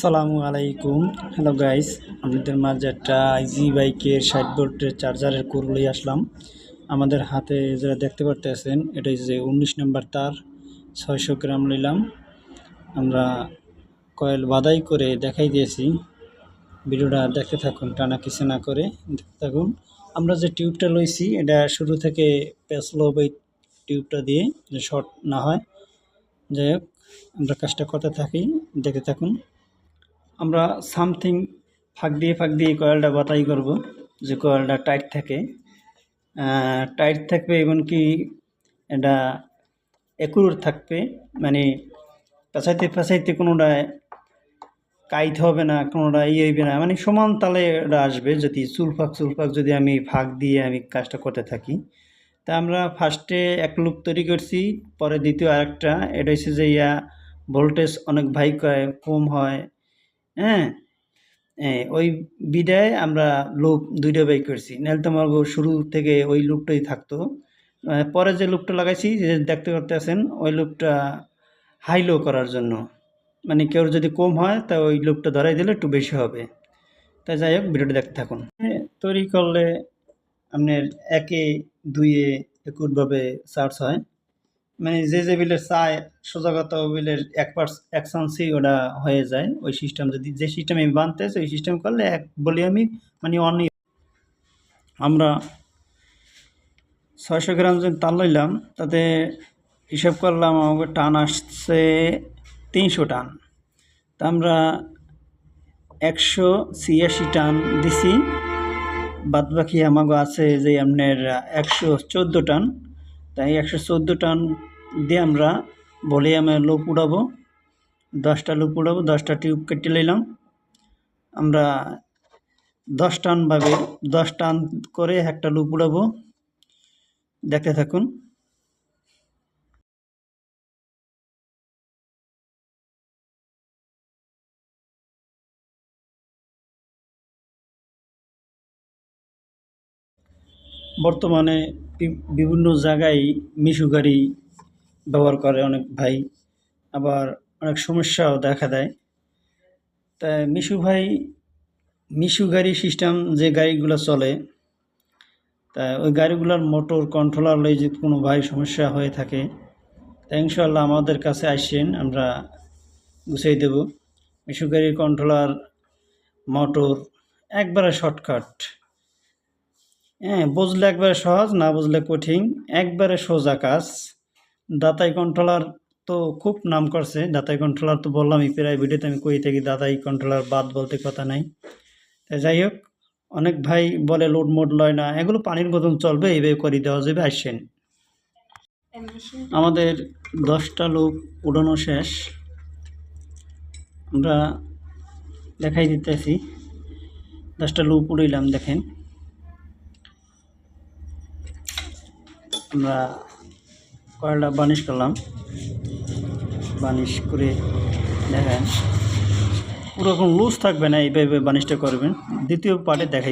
সালামু আলাইকুম। Hello guys আপনাদের মাঝে একটা আইজি বাইকের ষাট ভোল্টের চার্জারের লই আসলাম। আমাদের হাতে যেটা দেখতে পারতেছেন, এটা যে উনিশ নম্বর তার, ছয়শো গ্রাম নিলাম। আমরা কয়েল বাদাই করে দেখাই দিয়েছি। ভিডিওটা দেখতে থাকুন, টানা কিছু না করে দেখতে থাকুন। আমরা যে টিউবটা লইছি, এটা শুরু থেকে পেসলো এই টিউবটা দিয়ে যে শর্ট না হয়। যাই হোক, আমরা কাজটা করতে থাকি দেখে থাকুন। আমরা সামথিং ফাঁক দিয়ে ফাঁক দিয়ে কয়েলটা বাতাই করব, যে কয়েলটা টাইট থাকে। টাইট থাকবে এমনকি এটা একুর থাকবে মানে পেঁচাইতে পেঁচাইতে কোনোটায় কাইতে হবে না কোনোটা ইয়ে হইবে না মানে সমান তালে এটা আসবে, যদি চুলফাক চুলফাক যদি আমি ফাঁক দিয়ে আমি কাজটা করতে থাকি। তা আমরা ফার্স্টে এক লুপ তৈরি করছি, পরে দ্বিতীয় আরেকটা, এটা হচ্ছে যে ইয়া ভোল্টেজ অনেক ভাই কম হয় হ্যাঁ? ওই বিদায় আমরা লুপ দুইটা বাই করছি। নাহলে তো আমার শুরু থেকে ওই লুপটাই থাকতো। পরে যে লুপটা লাগাইছি, যে দেখতে করতে আছেন ওই লুপটা হাই লো করার জন্য। মানে কেউ যদি কম হয়, তা ওই লুপটা ধরাই দিলে একটু বেশি হবে। তাই যাই হোক, ভিডিওটা দেখতে থাকুন। তৈরি করলে আপনার একে দুইয়ে একুটভাবে চার্জ হয়। মানে যে যে বিলের চায়, সোজাগত বিলের এক পার্স এক চান্সই ওটা হয়ে যায়। ওই সিস্টেম যদি যে সিস্টেম আমি বানতে ওই সিস্টেম করলে এক বলি আমি মানে অনেক আমরা ছয়শো গ্রাম যে তাল লইলাম, তাতে হিসাব করলাম আমাকে টান আসছে তিনশো টান। তা আমরা একশো ছিয়াশি টান দিছি। বাদ বাকি আমাকে আছে যে আপনার একশো চোদ্দ টান। তাই একশো চোদ্দ টান দিয়ে আমরা ভলিউমে লোপ উড়াবো। দশটা লোপ উড়াবো, দশটা টিউব কেটে নিলাম। আমরা দশ টানভাবে দশ টান করে একটা লুপ উড়াবো। দেখতে থাকুন। বর্তমানে বিভিন্ন জায়গায় মিশু গাড়ি ব্যবহার করে অনেক ভাই। আবার অনেক সমস্যাও দেখা দেয়। তা মিশু ভাই, মিশু গাড়ি সিস্টেম যে গাড়িগুলো চলে, তা ওই গাড়িগুলোর মোটর কন্ট্রোলার লই যদি কোনো ভাই সমস্যা হয়ে থাকে, তা ইনশাল্লাহ আমাদের কাছে আসছেন আমরা গুছিয়ে দেব। মিশু গাড়ির কন্ট্রোলার মোটর একবারে শর্টকাট হ্যাঁ বুঝলে একবারে সহজ, না বুঝলে কঠিন। একবারে সোজা কাজ। দাতাই কন্ট্রোলার তো খুব নাম করছে। দাতাই কন্ট্রোলার তো বললামই, প্রায় ভিডিওতে আমি কই থাকি, দাতাই কন্ট্রোলার বাদ বলতে কথা নাই। তা যাই হোক, অনেক ভাই বলে লোড মোড লয় না। এগুলো পানির মতন চলবে, এইভাবে করে দেওয়া যাবে আসছেন আমাদের দশটা লোক উড়ানো শেষ। আমরা দেখাই দিতেছি। দশটা লোক উড়াইলাম, দেখেন। আমরা কয়লা বানিশ করলাম। বানিশ করে দেখেন পুরো লুজ থাকবে না, এইভাবে বানিশটা করবেন। দ্বিতীয় পার্টে দেখাই